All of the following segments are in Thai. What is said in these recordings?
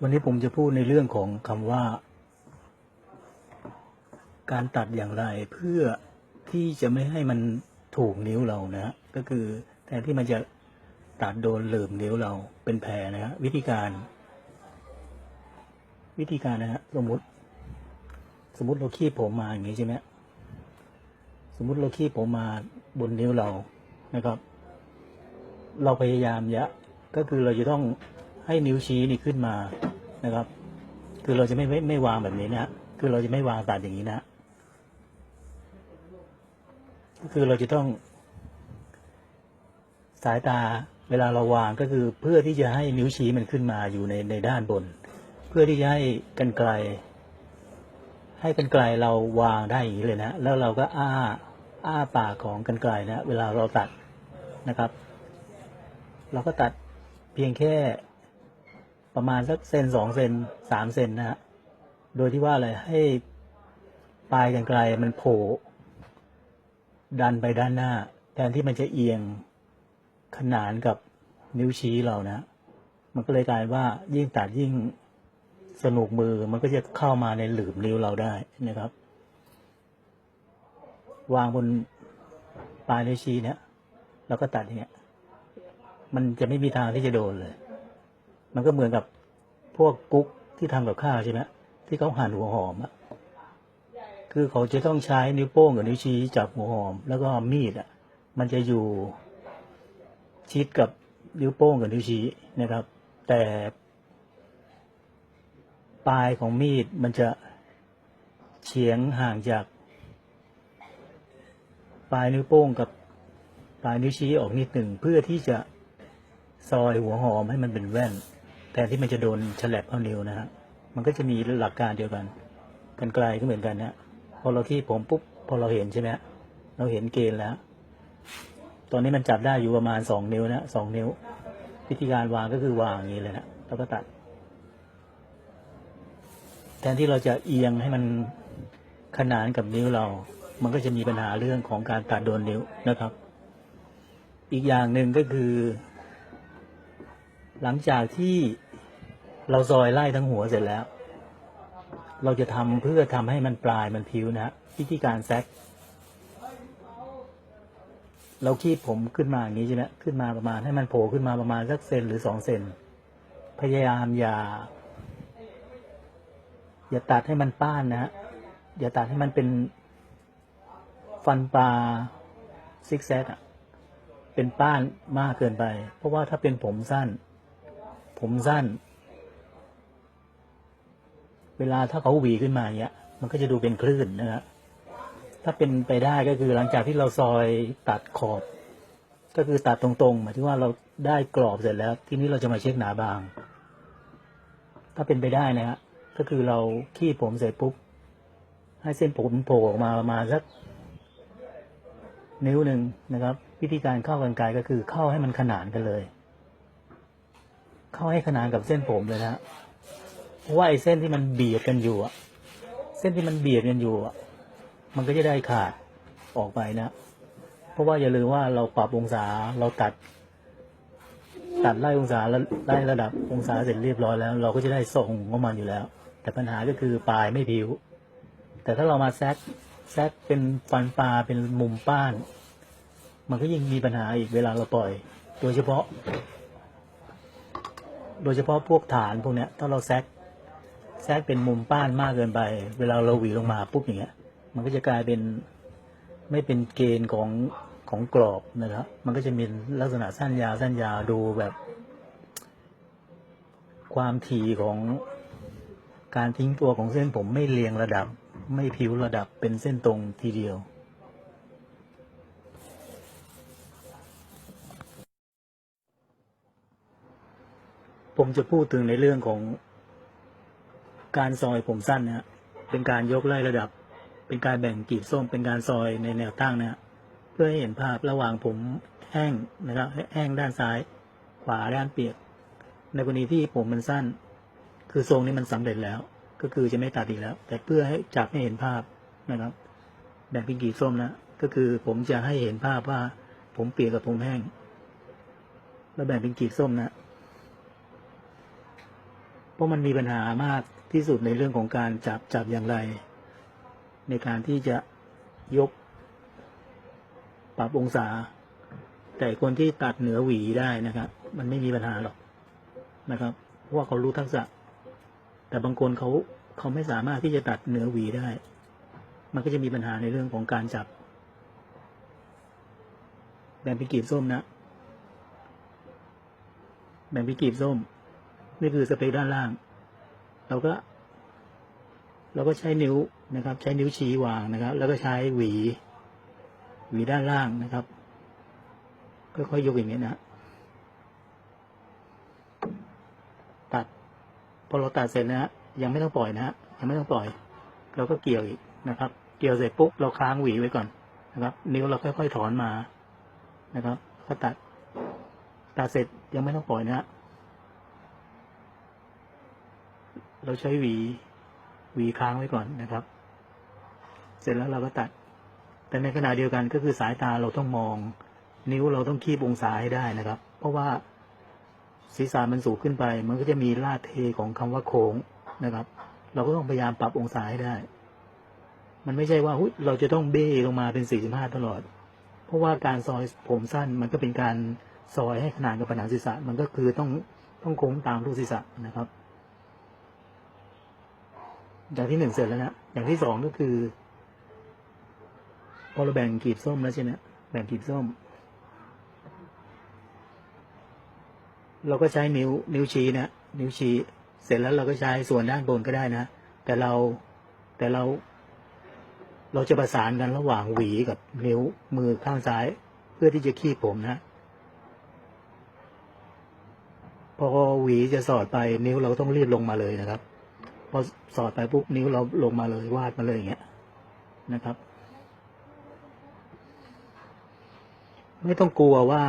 วันนี้ผมจะพูดในเรื่องของคำว่า การตัดอย่างไรเพื่อที่จะไม่ให้มันถูกนิ้วเรานะ ก็คือแทนที่มันจะตัดโดนเหลื่อมนิ้วเราเป็นแผลนะฮะวิธีการ วิธีการนะฮะสมมติ สมมติเราคีบผมมาอย่างนี้ใช่ไหมสมมติเราคีบผมมาบนนิ้วเรานะครับ เราพยายามยะ ก็คือเราจะต้อง ให้นิ้วชี้นี่ขึ้นมานะครับ คือเราจะไม่ไม่ไม่วางแบบนี้นะคือเราจะไม่วางตัดอย่างนี้นะก็คือเราจะต้อง สายตาเวลาเราวางก็คือเพื่อที่จะให้นิ้วชี้มันขึ้นมาอยู่ในในด้านบน เพื่อที่จะให้กันไกล ให้กันไกลเราวางได้อย่างนี้เลยนะแล้วเราก็อ้าอ้าปากของกันไกลนะเวลาเราตัดนะครับ เราก็ตัดเพียงแค่ ประมาณสักเซนสองเซนสามเซนนะฮะโดยที่ว่าอะไรให้ปลายกันไกลมันโผล่ดันไปด้านหน้า แทนที่มันจะเอียงขนานกับนิ้วชี้เรานะ มันก็เลยกลายว่ายิ่งตัดยิ่งสนุกมือมันก็จะเข้ามาในหลืมนิ้วเราได้นะครับ วางบนปลายนิ้วชี้เนี่ยแล้วก็ตัดอย่างเงี้ยมันจะไม่มีทางที่จะโดนเลย มันก็เหมือนกับพวกกุ๊กที่ทำกับข้าวใช่ไหมที่เขาหั่นหัวหอมอะคือเขาจะต้องใช้นิ้วโป้งกับนิ้วชี้จับหัวหอม แล้วก็มีดอะมันจะอยู่ชิดกับนิ้วโป้งกับนิ้วชี้นะครับ แต่ปลายของมีดมันจะเฉียงห่างจาก ปลายนิ้วโป้งกับปลายนิ้วชี้ออกนิดหนึ่งเพื่อที่จะซอยหัวหอมให้มันเป็นแว่น แทนที่มันจะโดนฉลับเข้านิ้วนะฮะมันก็จะมีหลักการเดียวกันกันไกลก็เหมือนกันนะพอเราที่ผมปุ๊บพอเราเห็นใช่ไหมฮะเราเห็นเกณฑ์แล้ว ตอนนี้มันจับได้อยู่ประมาณสองนิ้วนะสองนิ้ว วิธีการวางก็คือวางอย่างนี้เลยนะแล้วก็ตัด แทนที่เราจะเอียงให้มันขนานกับนิ้วเรา มันก็จะมีปัญหาเรื่องของการตัดโดนนิ้วนะครับ อีกอย่างหนึ่งก็คือ หลังจากที่ เราซอยไล่ทั้งหัวเสร็จแล้ว เราจะทำเพื่อทำให้มันปลายมันผิวนะฮะวิธีการแซกเราคีบผมขึ้นมาอย่างนี้ใช่ไหมขึ้นมาประมาณให้มันโผล่ขึ้นมาประมาณสักเซนหรือสองเซนพยายามอย่า อย่าตัดให้มันป้านนะฮะอย่าตัดให้มันเป็นฟันปลาซิกแซกอะเป็นป้านมากเกินไป เพราะว่าถ้าเป็นผมสั้น ผมสั้น เวลาถ้าเขาหวีขึ้นมาเงี้ย มันก็จะดูเป็นคลื่นนะฮะถ้าเป็นไปได้ก็คือหลังจากที่เราซอยตัดขอบ ก็คือตัดตรงๆหมายถึงว่าเราได้กรอบเสร็จแล้ว ทีนี้เราจะมาเช็คหนาบาง ถ้าเป็นไปได้นะฮะก็คือเราขี้ผมเสร็จปุ๊บให้เส้นผมโผล่ออกมาประมาณสักนิ้วหนึ่งนะครับ วิธีการเข้ากันไกลก็คือเข้าให้มันขนานกันเลย เข้าให้ขนานกับเส้นผมเลยนะฮะ เพราะว่าไอ้เส้นที่มันเบียดกันอยู่อะเส้นที่มันเบียดกันอยู่อะมันก็จะได้ขาดออกไปนะ เพราะว่าอย่าลืมว่าเราปรับองศาเราตัด ตัดไล่องศาแล้วไล่ระดับองศาเสร็จเรียบร้อยแล้ว เราก็จะได้ทรงของมันอยู่แล้ว แต่ปัญหาก็คือปลายไม่ผิว แต่ถ้าเรามาแซกแซกเป็นฟันปลาเป็นมุมป้าน มันก็ยิ่งมีปัญหาอีกเวลาเราปล่อย โดยเฉพาะ โดยเฉพาะพวกฐานพวกเนี้ยถ้าเราแซก แซกเป็นมุมป้านมากเกินไป เวลาเราหวีลงมาปุ๊บอย่างเงี้ย มันก็จะกลายเป็นไม่เป็นเกณฑ์ของของกรอบนะครับ มันก็จะมีลักษณะสั้นยาวสั้นยาวดูแบบ ความถี่ของการทิ้งตัวของเส้นผมไม่เรียงระดับ ไม่ผิวระดับเป็นเส้นตรงทีเดียวผมจะพูดถึงในเรื่องของ การซอยผมสั้นนะฮะเป็นการยกไล่ระดับ เป็นการแบ่งกลีบส้มเป็นการซอยในแนวตั้งนะฮะเพื่อให้เห็นภาพระหว่างผมแห้งนะครับแห้งด้านซ้าย ขวาด้านเปียก ในกรณีที่ผมมันสั้น คือทรงนี้มันสำเร็จแล้ว ก็คือจะไม่ตัดอีกแล้ว แต่เพื่อให้จับให้เห็นภาพนะครับ แบ่งเป็นกลีบส้มนะก็คือผมจะให้เห็นภาพว่า ผมเปียกกับผมแห้ง แล้วแบ่งเป็นกลีบส้มนะเพราะมันมีปัญหามาก ที่สุดในเรื่องของการจับจับอย่างไร ในการที่จะยก ปรับองศา แต่คนที่ตัดเหนือหวีได้นะครับ มันไม่มีปัญหาหรอกนะครับเพราะว่าเขารู้ทักษะ แต่บางคนเขาเขาไม่สามารถที่จะตัดเหนือหวีได้ มันก็จะมีปัญหาในเรื่องของการจับแบ่งเป็นกลีบส้มนะแบ่งเป็นกลีบส้ม นี่คือสเปคด้านล่าง เราก็ เราก็ใช้นิ้วนะครับ ใช้นิ้วชี้วางนะครับ แล้วก็ใช้หวี หวีด้านล่างนะครับค่อยๆยกอย่างนี้นะตัดพอเราตัดเสร็จนะฮะยังไม่ต้องปล่อยนะฮะยังไม่ต้องปล่อย เราก็เกี่ยวอีกนะครับ เกี่ยวเสร็จปุ๊บเราค้างหวีไว้ก่อนนะครับ นิ้วเราค่อยๆถอนมานะครับ ก็ตัดตัดเสร็จยังไม่ต้องปล่อยนะฮะ เราใช้หวีหวีค้างไว้ก่อนนะครับ เสร็จแล้วเราก็ตัด แต่ในขณะเดียวกันก็คือสายตาเราต้องมอง นิ้วเราต้องคีบองศาให้ได้นะครับ เพราะว่าศีรษะมันสูงขึ้นไป มันก็จะมีลาดเทของคำว่าโค้งนะครับ เราก็ต้องพยายามปรับองศาให้ได้ มันไม่ใช่ว่าเราจะต้องเบ้ลงมาเป็น 45 ตลอด เพราะว่าการซอยผมสั้นมันก็เป็นการซอยให้ขนานกับผนังศีรษะ มันก็คือต้องต้องโค้งตามรูปศีรษะนะครับ อย่างที่หนึ่งเสร็จแล้วนะ อย่างที่สองก็คือ พอเราแบ่งกลีบส้มแล้วใช่ไหมแบ่งกลีบส้ม เราก็ใช้นิ้วนิ้วชี้นะ นิ้วชี้ เสร็จแล้วเราก็ใช้ส่วนด้านบนก็ได้นะ แต่เราแต่เรา เราจะประสานกันระหว่างหวีกับนิ้วมือข้างซ้าย เพื่อที่จะคีบผมนะ พอหวีจะสอดไปนิ้วเราต้องรีดลงมาเลยนะครับ พอสอดไปปุ๊บนิ้วเราลงมาเลยวาดมาเลยอย่างเงี้ยนะครับ ไม่ต้องกลัวว่า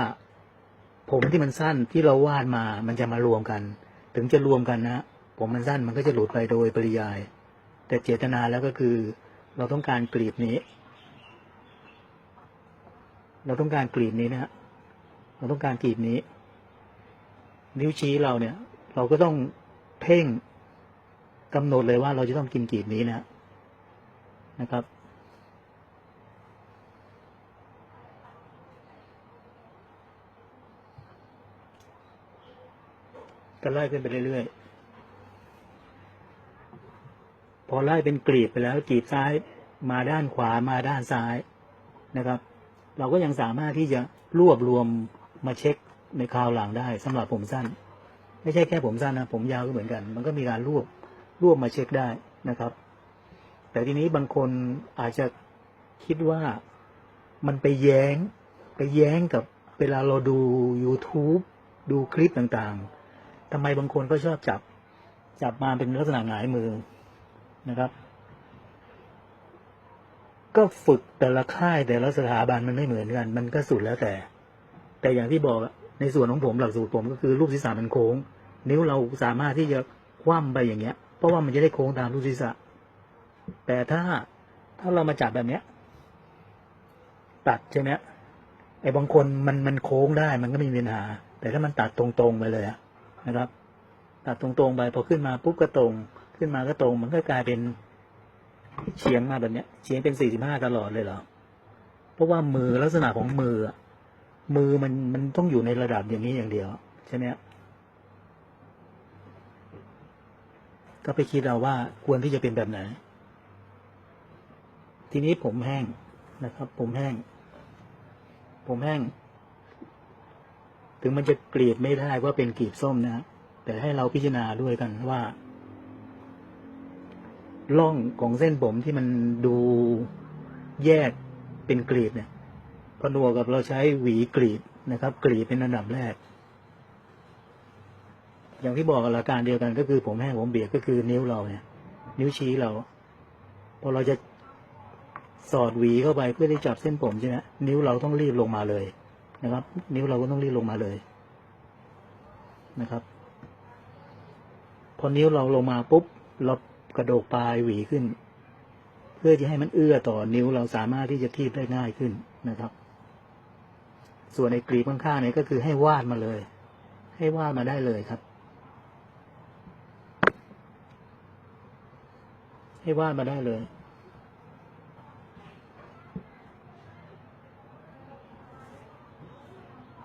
ผมที่มันสั้นที่เราวาดมา มันจะมารวมกัน ถึงจะรวมกันนะผมมันสั้นมันก็จะหลุดไปโดยปริยาย แต่เจตนาแล้วก็คือ เราต้องการกลีบนี้ เราต้องการกลีบนี้นะฮะเราต้องการกลีบนี้ นิ้วชี้เราเนี่ย เราก็ต้องเพ่ง กำหนดเลยว่าเราจะต้องกินกีบนี้นะนะครับ ก็ไล่ขึ้นไปเรื่อยๆ พอไล่เป็นกลีบไปแล้วกลีบซ้ายมาด้านขวามาด้านซ้ายนะครับ เราก็ยังสามารถที่จะรวบรวมมาเช็คในคราวหลังได้สำหรับผมสั้น ไม่ใช่แค่ผมสั้นนะผมยาวก็เหมือนกัน มันก็มีการรวบ ร่วบมาเช็คได้นะครับ แต่ทีนี้บางคนอาจจะคิดว่ามันไปแย้ง ไปแย้งกับเวลาเราดู YouTube ดูคลิปต่างๆทำไมบางคนก็ชอบจับ จับมาเป็นลักษณะหงายมือนะครับ ก็ฝึกแต่ละค่ายแต่ละสถาบันมันไม่เหมือนกัน มันก็สุดแล้วแต่ แต่อย่างที่บอกในส่วนของผมหลักสูตรผมก็คือรูปศีรษะมันโค้ง นิ้วเราสามารถที่จะคว่ำไปอย่างเงี้ย เพราะว่ามันจะได้โค้งตามรูปศีรษะ แต่ถ้าถ้าเรามาจับแบบเนี้ย ตัดใช่ไหมไอ้บางคนมันมันโค้งได้มันก็ไม่มีปัญหา แต่ถ้ามันตัดตรงๆไปเลยอะนะครับ ตัดตรงๆไปพอขึ้นมาปุ๊บก็ตรง ขึ้นมาก็ตรง มันก็กลายเป็นเฉียงมาแบบเนี้ยเฉียงเป็นสี่สิบห้าตลอดเลยเหรอเพราะว่ามือลักษณะของมือ มือมันมันต้องอยู่ในระดับอย่างนี้อย่างเดียวใช่ไหม ก็ไปคิดเอาว่าควรที่จะเป็นแบบไหน ทีนี้ผมแห้งนะครับ ผมแห้ง ผมแห้ง ถึงมันจะกรีดไม่ได้ว่าเป็นกรีบส้มนะแต่ให้เราพิจารณาด้วยกันว่าร่องของเส้นผมที่มันดูแยกเป็นกรีดเนี่ยพอนัวกับเราใช้หวีกรีดนะครับ กรีดเป็นอันดับแรก อย่างที่บอกหลักการเดียวกันก็คือผมแห้งผมเบียดก็คือนิ้วเราเนี่ย นิ้วชี้เรา พอเราจะสอดหวีเข้าไปเพื่อที่จับเส้นผมใช่ไหมนิ้วเราต้องรีบลงมาเลยนะครับ นิ้วเราก็ต้องรีบลงมาเลยนะครับ พอนิ้วเราลงมาปุ๊บเรากระโดกปลายหวีขึ้น เพื่อที่ให้มันเอื้อต่อนิ้วเราสามารถที่จะคีบได้ง่ายขึ้นนะครับ ส่วนในกรีบข้างๆเนี่ยก็คือให้วาดมาเลย ให้วาดมาได้เลยครับ ให้วาดมาได้เลย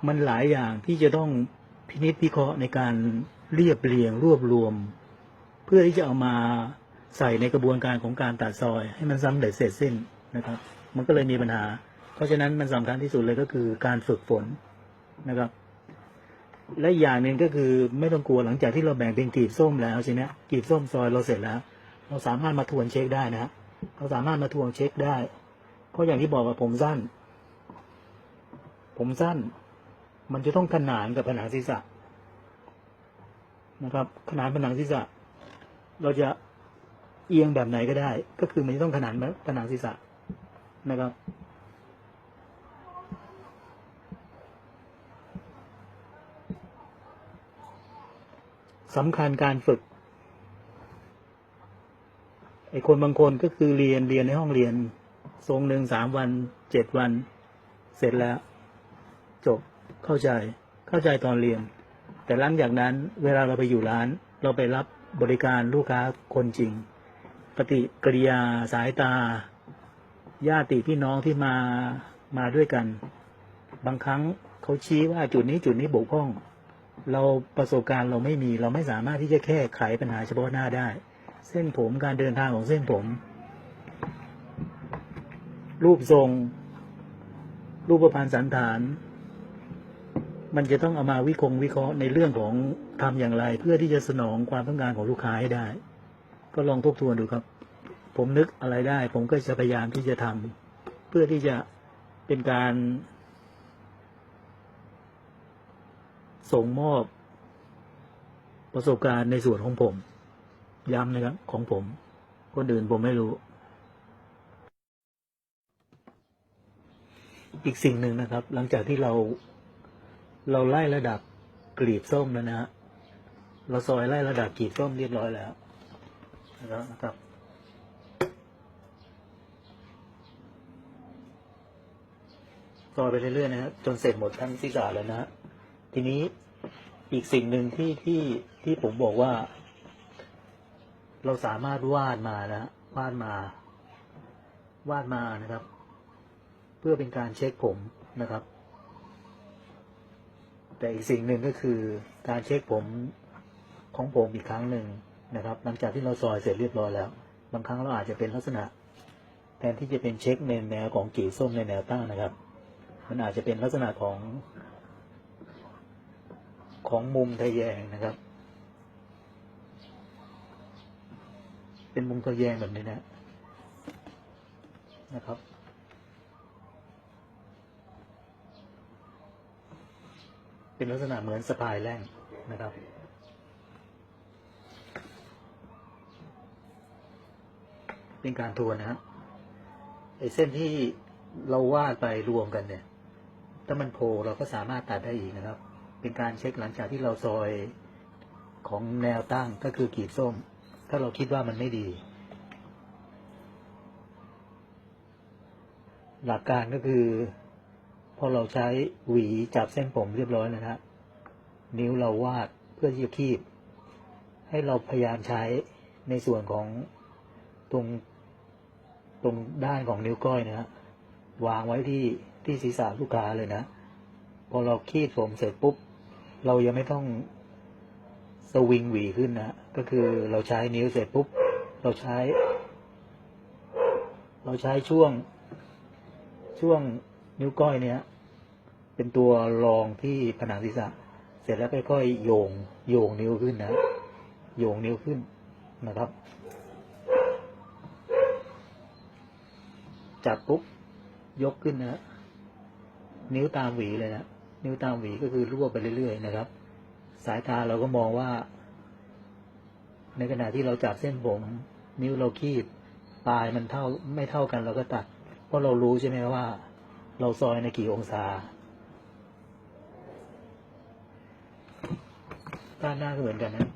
มันหลายอย่างที่จะต้องพินิจพิเคราะห์ในการเรียบเรียงรวบรวม เพื่อที่จะเอามาใส่ในกระบวนการของการตัดซอย ให้มันซ้ำเด็จเสร็จสิ้นนะครับ มันก็เลยมีปัญหา เพราะฉะนั้นมันสำคัญที่สุดเลยก็คือการฝึกฝนนะครับ และอีกอย่างหนึ่งก็คือไม่ต้องกลัวหลังจากที่เราแบ่งเป็นกลีบส้มแล้วใช่ไหมกลีบส้มซอยเราเสร็จแล้ว เราสามารถมาทวนเช็คได้นะฮะเราสามารถมาทวงเช็คได้ เพราะอย่างที่บอกว่าผมสั้น ผมสั้น มันจะต้องขนานกับผนังศีรษะนะครับ ขนานผนังศีรษะ เราจะเอียงแบบไหนก็ได้ ก็คือมันจะต้องขนานผนังศีรษะนะครับสำคัญการฝึก ไอ้คนบางคนก็คือเรียนเรียนในห้องเรียน ทรงหนึ่งสามวันเจ็ดวัน เสร็จแล้ว จบเข้าใจเข้าใจตอนเรียน แต่หลังจากนั้นเวลาเราไปอยู่ร้าน เราไปรับบริการลูกค้าคนจริง ปฏิกิริยาสายตาญาติพี่น้องที่มามาด้วยกัน บางครั้งเขาชี้ว่าจุดนี้จุดนี้บกพร่อง เราประสบการณ์เราไม่มีเราไม่สามารถที่จะแก้ไขปัญหาเฉพาะหน้าได้ เส้นผมการเดินทางของเส้นผม รูปทรง รูปพรรณสันฐาน มันจะต้องเอามาวิคงวิเคราะห์ในเรื่องของทำอย่างไร เพื่อที่จะสนองความต้องการของลูกค้าให้ได้ ก็ลองทบทวนดูครับ ผมนึกอะไรได้ ผมก็จะพยายามที่จะทำเพื่อที่จะเป็นการ ส่งมอบประสบการณ์ในส่วนของผม ย้ำนะครับของผม คนอื่นผมไม่รู้ อีกสิ่งหนึ่งนะครับ หลังจากที่เรา เราไล่ระดับกลีบส้มแล้วนะฮะเราซอยไล่ระดับกลีบส้มเรียบร้อยแล้วนะครับซอยไปเรื่อยๆนะฮะจนเสร็จหมดทั้งศีรษะแล้วนะฮะทีนี้อีกสิ่งหนึ่งที่ที่ที่ผมบอกว่า เราสามารถวาดมานะวาดมา วาดมานะครับ เพื่อเป็นการเช็คผมนะครับ แต่อีกสิ่งหนึ่งก็คือการเช็คผมของผมอีกครั้งหนึ่งนะครับ หลังจากที่เราซอยเสร็จเรียบร้อยแล้ว บางครั้งเราอาจจะเป็นลักษณะ แทนที่จะเป็นเช็คในแนวของกีส้มในแนวตั้งนะครับ มันอาจจะเป็นลักษณะของ ของมุมทะแยงนะครับ เป็นมุมทะแยงแบบนี้นะนะครับ เป็นลักษณะเหมือนสปายแร่งนะครับเป็นการทวนนะฮะไอเส้นที่เราวาดไปรวมกันเนี่ย ถ้ามันโผล่เราก็สามารถตัดได้อีกนะครับ เป็นการเช็คหลังจากที่เราซอยของแนวตั้งก็คือกีบส้ม ถ้าเราคิดว่ามันไม่ดี หลักการก็คือ พอเราใช้หวีจับเส้นผมเรียบร้อยแล้วนะฮะนิ้วเราวาดเพื่อที่จะคีบ ให้เราพยายามใช้ในส่วนของตรงตรงด้านของนิ้วก้อยนะฮะวางไว้ที่ที่ศีรษะลูกค้าเลยนะ พอเราคีดผมเสร็จปุ๊บ เรายังไม่ต้อง สวิงหวีขึ้นนะก็คือเราใช้นิ้วเสร็จปุ๊บ เราใช้ เราใช้ช่วง ช่วงนิ้วก้อยเนี่ย เป็นตัวรองที่ผนังศีรษะ เสร็จแล้วค่อยๆโยง โยงนิ้วขึ้นนะ โยงนิ้วขึ้นนะครับ จับปุ๊บ ยกขึ้นนะ นิ้วตามหวีเลยนะ นิ้วตามหวีก็คือรวบไปเรื่อยๆนะครับ สายตาเราก็มองว่า ในขณะที่เราจับเส้นผม นิ้วเราคีบปลายมันเท่าไม่เท่ากันเราก็ตัด เพราะเรารู้ใช่ไหมว่า เราซอยในกี่องศาด้านหน้าก็เหมือนกันนะ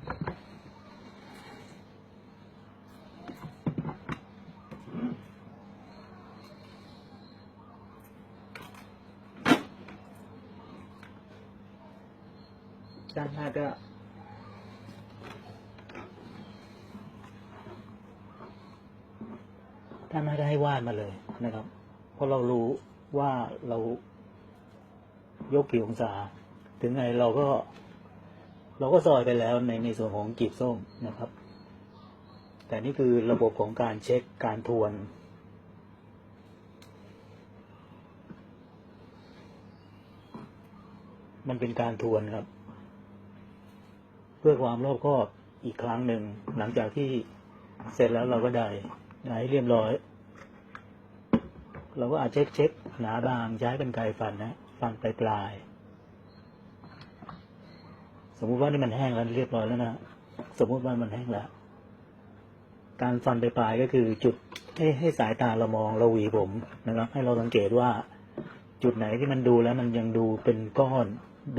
ด้านหน้าก็ท่านไม่ได้ให้วาดมาเลยนะครับ เพราะเรารู้ว่าเรายกกี่องศา ถึงไงเราก็ เราก็ซอยไปแล้วในในส่วนของกีบส้มนะครับ แต่นี่คือระบบของการเช็คการทวนมันเป็นการทวนครับ พื่อความรอบคอบอีกครั้งหนึ่ง หลังจากที่เสร็จแล้วเราก็ได้ได้ให้เรียบร้อย เราก็อาจเช็คเช็คหนาบางใช้เป็นไกฟันนะฟันปลายปลายสมมุติว่านี่มันแห้งแล้วเรียบร้อยแล้วนะสมมุติว่ามันแห้งแล้วการฟันปลายปลายก็คือจุดให้ให้สายตาเรามองเราหวีผมนะครับ ให้เราสังเกตว่าจุดไหนที่มันดูแล้วมันยังดูเป็นก้อน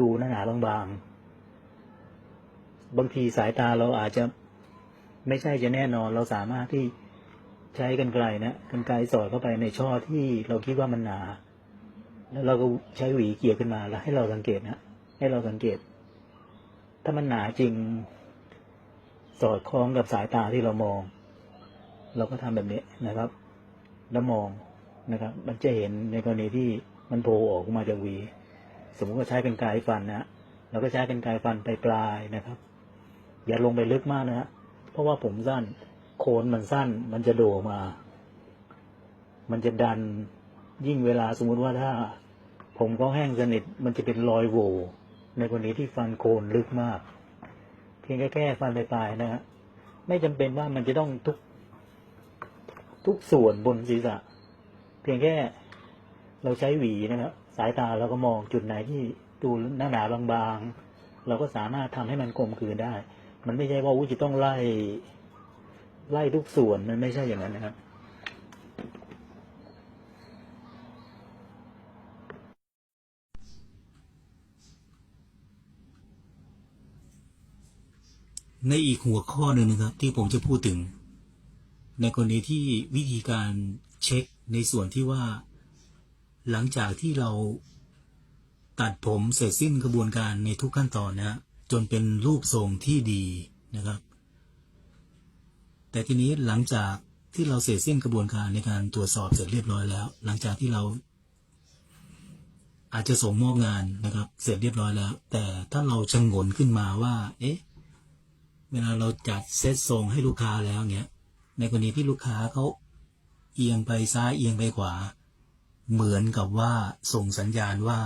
ดูหนาๆบางๆ บางทีสายตาเราอาจจะไม่ใช่จะแน่นอน เราสามารถที่ใช้กันไกลนะกันไกลสอดเข้าไปในช่อที่เราคิดว่ามันหนา แล้วเราก็ใช้หวีเกี่ยวขึ้นมาแล้ว ให้เราสังเกตนะให้เราสังเกต ถ้ามันหนาจริง สอดคล้องกับสายตาที่เรามอง เราก็ทำแบบนี้นะครับ แล้วมองนะครับ มันจะเห็นในกรณีที่มันโผล่ออกมาจากหวี สมมติว่าใช้เป็นไกลฟันนะเราก็ใช้เป็นไกลฟันปลายนะครับ อย่าลงไปลึกมากนะฮะเพราะว่าผมสั้น โคนมันสั้น มันจะโดออกมา มันจะดันยิ่งเวลาสมมุติว่าถ้า ผมก็แห้งสนิทมันจะเป็นรอยโหว่ในกรณีที่ฟันโคนลึกมาก เพียงแค่แค่ฟันปลายๆนะฮะไม่จำเป็นว่ามันจะต้องทุก ทุกส่วนบนศีรษะ เพียงแค่เราใช้หวีนะครับสายตาเราก็มองจุดไหนที่ดูหนาหนาบางๆ เราก็สามารถทำให้มันกลมกลืนได้ มันไม่ใช่ว่าอุ้ยจะต้องไล่ ไล่ทุกส่วนมันไม่ใช่อย่างนั้นนะครับในอีกหัวข้อหนึ่งนะครับ ที่ผมจะพูดถึง ในกรณีที่วิธีการเช็คในส่วนที่ว่า หลังจากที่เราตัดผมเสร็จสิ้นกระบวนการในทุกขั้นตอนนะฮะ จนเป็นรูปทรงที่ดีนะครับ แต่ทีนี้หลังจากที่เราเสร็จสิ้นกระบวนการในการตรวจสอบเสร็จเรียบร้อยแล้ว หลังจากที่เรา อาจจะส่งมอบงานนะครับ เสร็จเรียบร้อยแล้ว แต่ถ้าเราชงนขึ้นมาว่า เอ๊ะ เวลาเราจัดเซตทรงให้ลูกค้าแล้วเนี้ย ในกรณีที่ลูกค้าเขาเอียงไปซ้ายเอียงไปขวา เหมือนกับว่าส่งสัญญาณว่า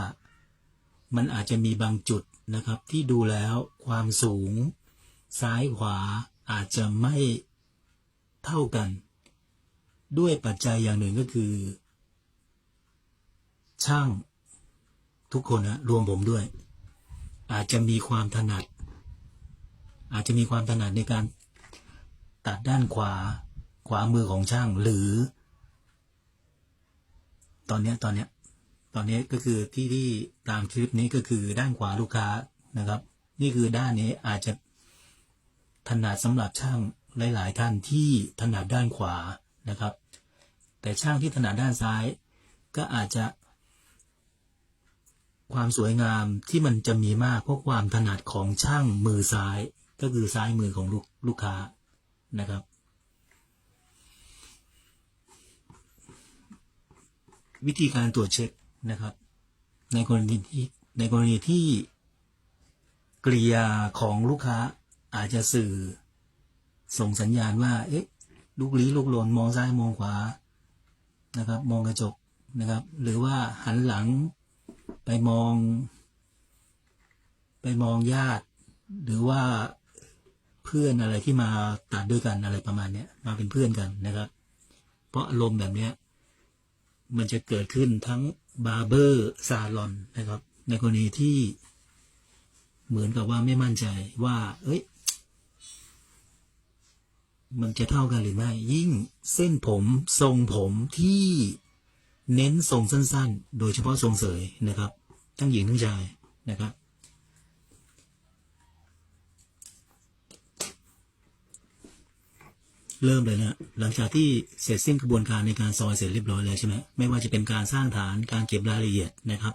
มันอาจจะมีบางจุด นะครับ ที่ดูแล้วความสูง ซ้ายขวาอาจจะไม่เท่ากัน ด้วยปัจจัยอย่างหนึ่งก็คือ ช่างทุกคนนะรวมผมด้วย อาจจะมีความถนัด อาจจะมีความถนัดในการตัดด้านขวา ขวามือของช่างหรือ ตอนเนี้ยตอนเนี้ย ตอนนี้ก็คือที่ที่ตามคลิปนี้ก็คือด้านขวาลูกค้านะครับ นี่คือด้านนี้อาจจะถนัดสำหรับช่างหลาย ๆ ท่านที่ถนัดด้านขวานะครับ แต่ช่างที่ถนัดด้านซ้าย ก็อาจจะ ความสวยงามที่มันจะมีมากเพราะความถนัดของช่างมือซ้าย ก็คือซ้ายมือของลูกลูกค้านะครับวิธีการตรวจเช็ค นะครับ ในกรณีที่ในกรณีที่กริยาของลูกค้าอาจจะสื่อส่งสัญญาณว่า เอ๊ะ ลูกลี้ลูกลนมองซ้ายมองขวานะครับ มองกระจกนะครับ หรือว่าหันหลังไปมอง ไปมองญาติ หรือว่าเพื่อนอะไรที่มาตัดด้วยกันอะไรประมาณเนี้ยมาเป็นเพื่อนกันนะครับ เพราะอารมณ์แบบเนี้ย มันจะเกิดขึ้นทั้ง บาร์เบอร์ซาลอนนะครับ ในกรณีที่เหมือนกับว่าไม่มั่นใจว่า เอ้ย มันจะเท่ากันหรือไม่ ยิ่งเส้นผมทรงผมที่เน้นทรงสั้นๆ โดยเฉพาะทรงเสยนะครับ ทั้งหญิงทั้งชายนะครับ เริ่มเลยนะหลังจากที่เสร็จสิ้นกระบวนการในการซอยเสร็จเรียบร้อยแล้วใช่ไหมไม่ว่าจะเป็นการสร้างฐานการเก็บรายละเอียดนะครับ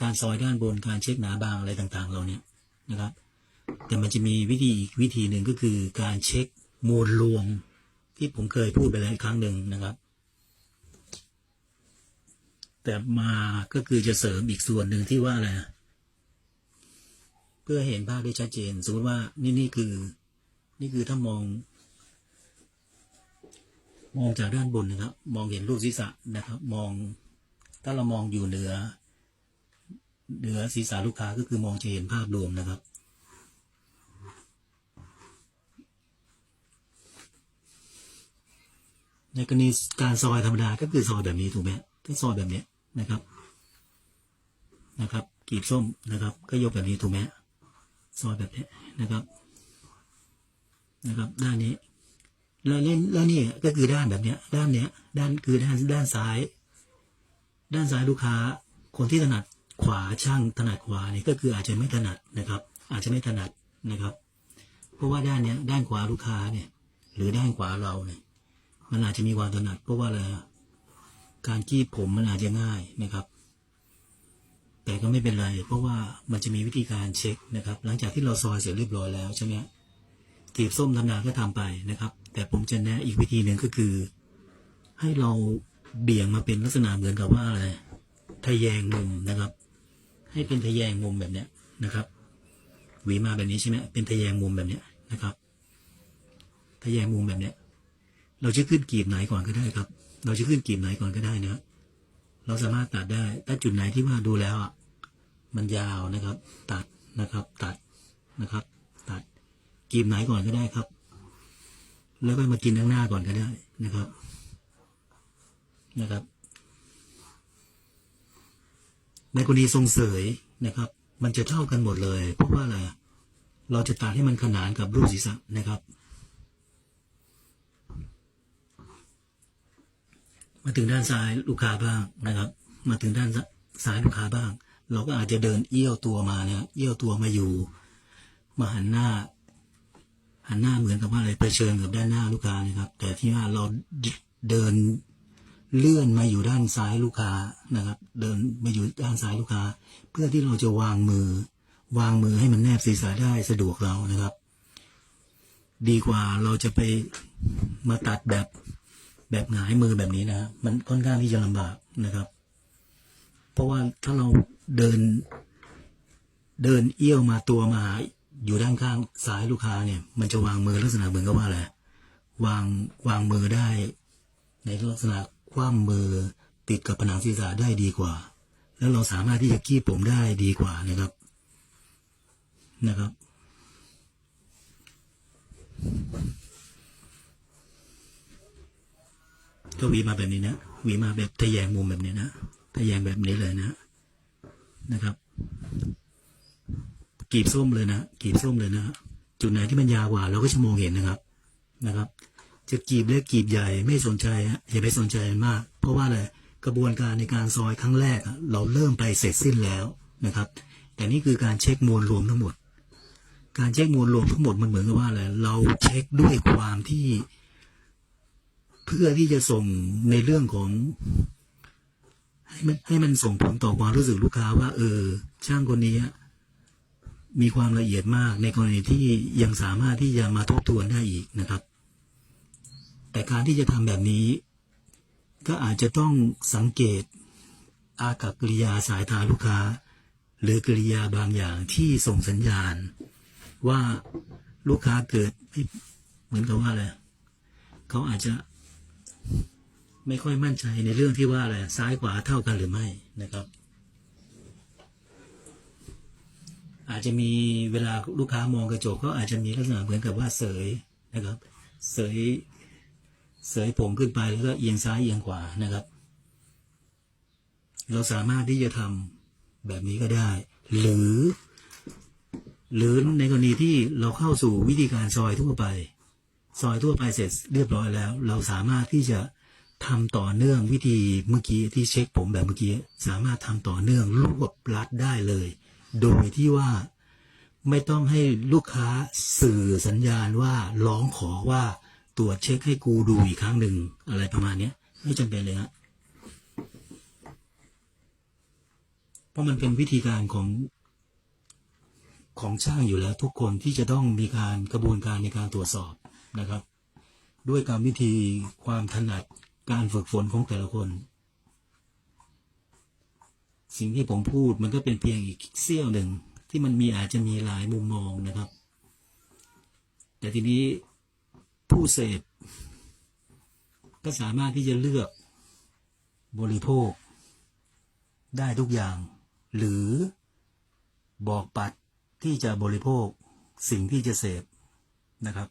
การซอยด้านบนการเช็คหนาบางอะไรต่างๆ เราเนี่ยนะครับ แต่มันจะมีวิธีอีกวิธีหนึ่งก็คือการเช็คมวลรวมที่ผมเคยพูดไปแล้วครั้งหนึ่งนะครับ แต่มาก็คือจะเสริมอีกส่วนหนึ่งที่ว่าอะไรเพื่อเห็นภาพได้ชัดเจนสมมติว่านี่นี่คือ นี่คือถ้ามอง มองจากด้านบนนะครับ มองเห็นรูปศีรษะนะครับ มองถ้าเรามองอยู่เหนือเหนือศีรษะลูกค้าก็คือมองจะเห็นภาพรวมนะครับ ในกรณีการซอยธรรมดาก็คือซอยแบบนี้ถูกไหมก็ซอยแบบนี้นะครับนะครับกรีบส้มนะครับ ก็ยกแบบนี้ถูกไหมซอยแบบนี้นะครับ นะครับ ด้านนี้ แล้วแล้วแล้วนี่ก็คือด้านแบบเนี้ย ด้านเนี้ย ด้านคือด้านด้านซ้าย ด้านซ้ายลูกค้า คนที่ถนัดขวาช่างถนัดขวาเนี่ยก็คืออาจจะไม่ถนัดนะครับ อาจจะไม่ถนัดนะครับ เพราะว่าด้านเนี้ย ด้านขวาลูกค้าเนี่ย หรือด้านขวาเราเนี่ย มันอาจจะมีความถนัด เพราะว่าอะไรการคีบผมมันอาจจะง่ายนะครับ แต่ก็ไม่เป็นไร เพราะว่ามันจะมีวิธีการเช็คนะครับ หลังจากที่เราซอยเสร็จเรียบร้อยแล้วใช่ไหมกีบส้มธรรมดาก็ทำไปนะครับ แต่ผมจะแนะอีกวิธีหนึ่งก็คือ ให้เราเบี่ยงมาเป็นลักษณะเหมือนกับว่าอะไรทะแยงมุมนะครับ ให้เป็นทะแยงมุมแบบเนี้ยนะครับหวีมาแบบนี้ใช่ไหมเป็นทะแยงมุมแบบเนี้ยนะครับทะแยงมุมแบบเนี้ย เราจะขึ้นกีบไหนก่อนก็ได้ครับ เราจะขึ้นกีบไหนก่อนก็ได้นะเราสามารถตัดได้ ถ้าจุดไหนที่ว่าดูแล้วอะมันยาวนะครับ ตัดนะครับ ตัดนะครับ ตัดกีบไหนก่อนก็ได้ครับ แล้วก็มากินข้างหน้าก่อนก็ได้นะครับ นะครับ ในกรณีทรงเสยนะครับ มันจะเท่ากันหมดเลย เพราะว่าอะไรเราจะตัดให้มันขนานกับรูปศีรษะนะครับ มาถึงด้านซ้ายลูกค้าบ้างนะครับ มาถึงด้านซ้ายลูกค้าบ้าง เราก็อาจจะเดินเอี้ยวตัวมานะเอี้ยวตัวมาอยู่ มาหันหน้า หันหน้าเหมือนกับว่าอะไรเผชิญกับด้านหน้าลูกค้านะครับ แต่ที่ว่าเราเดินเลื่อนมาอยู่ด้านซ้ายลูกค้านะครับ เดินมาอยู่ด้านซ้ายลูกค้า เพื่อที่เราจะวางมือ วางมือให้มันแนบศีรษะได้สะดวกเรานะครับ ดีกว่าเราจะไปมาตัดแบบแบบหงายมือแบบนี้นะมันค่อนข้างที่จะลำบากนะครับ เพราะว่าถ้าเราเดิน เดินเอี้ยวมาตัวมาหา อยู่ด้านข้างซ้ายลูกค้าเนี่ย มันจะวางมือลักษณะเหมือนกับว่าอะไรวางวางมือได้ ในลักษณะคว่ำมือติดกับผนังศีรษะได้ดีกว่า แล้วเราสามารถที่จะคีบผมได้ดีกว่านะครับนะครับ ก็วีมาแบบนี้นะวีมาแบบทะแยงมุมแบบนี้นะทะแยงแบบนี้เลยนะนะครับ กรีบส้มเลยนะกรีบส้มเลยนะจุดไหนที่มันยาวกว่า เราก็จะมองเห็นนะครับนะครับ จะกรีบเล็กกรีบใหญ่ไม่สนใจอย่าไปสนใจมันมาก เพราะว่าอะไรกระบวนการในการซอยครั้งแรกเราเริ่มไปเสร็จสิ้นแล้วนะครับ แต่นี่คือการเช็คมวลรวมทั้งหมด การเช็คมวลรวมทั้งหมดมันเหมือนกับว่าอะไรเราเช็คด้วยความที่ เพื่อที่จะส่งในเรื่องของให้มันให้มันส่งผลต่อความรู้สึกลูกค้าว่า เออ ช่างคนนี้ มีความละเอียดมากในกรณีที่ยังสามารถที่จะมาทบทวนได้อีกนะครับ แต่การที่จะทำแบบนี้ ก็อาจจะต้องสังเกตอากับกิริยาสายตาลูกค้า หรือกริยาบางอย่างที่ส่งสัญญาณ ว่าลูกค้าเกิดเหมือนกับว่าอะไรเขาอาจจะไม่ค่อยมั่นใจในเรื่องที่ว่าอะไรซ้ายขวาเท่ากันหรือไม่นะครับ อาจจะมีเวลาลูกค้ามองกระจกก็อาจจะมีลักษณะเหมือนกับว่าเสยนะครับ เสยเสยผมขึ้นไปแล้วก็เอียงซ้ายเอียงขวานะครับ เราสามารถที่จะทำแบบนี้ก็ได้ หรือ หรือในกรณีที่เราเข้าสู่วิธีการซอยทั่วไป ซอยทั่วไปเสร็จเรียบร้อยแล้ว เราสามารถที่จะทำต่อเนื่องวิธีเมื่อกี้ที่เช็คผมแบบเมื่อกี้ สามารถทำต่อเนื่องรวบรัดได้เลย โดยที่ว่าไม่ต้องให้ลูกค้าสื่อสัญญาณว่าร้องขอว่าตรวจเช็คให้กูดูอีกครั้งหนึ่งอะไรประมาณเนี้ยไม่จำเป็นเลยฮะเพราะมันเป็นวิธีการของของช่างอยู่แล้วทุกคนที่จะต้องมีการกระบวนการในการตรวจสอบนะครับ ด้วยการวิธีความถนัดการฝึกฝนของแต่ละคน สิ่งที่ผมพูดมันก็เป็นเพียงอีกเสี้ยวหนึ่งที่มันมีอาจจะมีหลายมุมมองนะครับ แต่ทีนี้ผู้เสพก็สามารถที่จะเลือกบริโภค ได้ทุกอย่าง หรือบอกปัดที่จะบริโภคสิ่งที่จะเสพนะครับ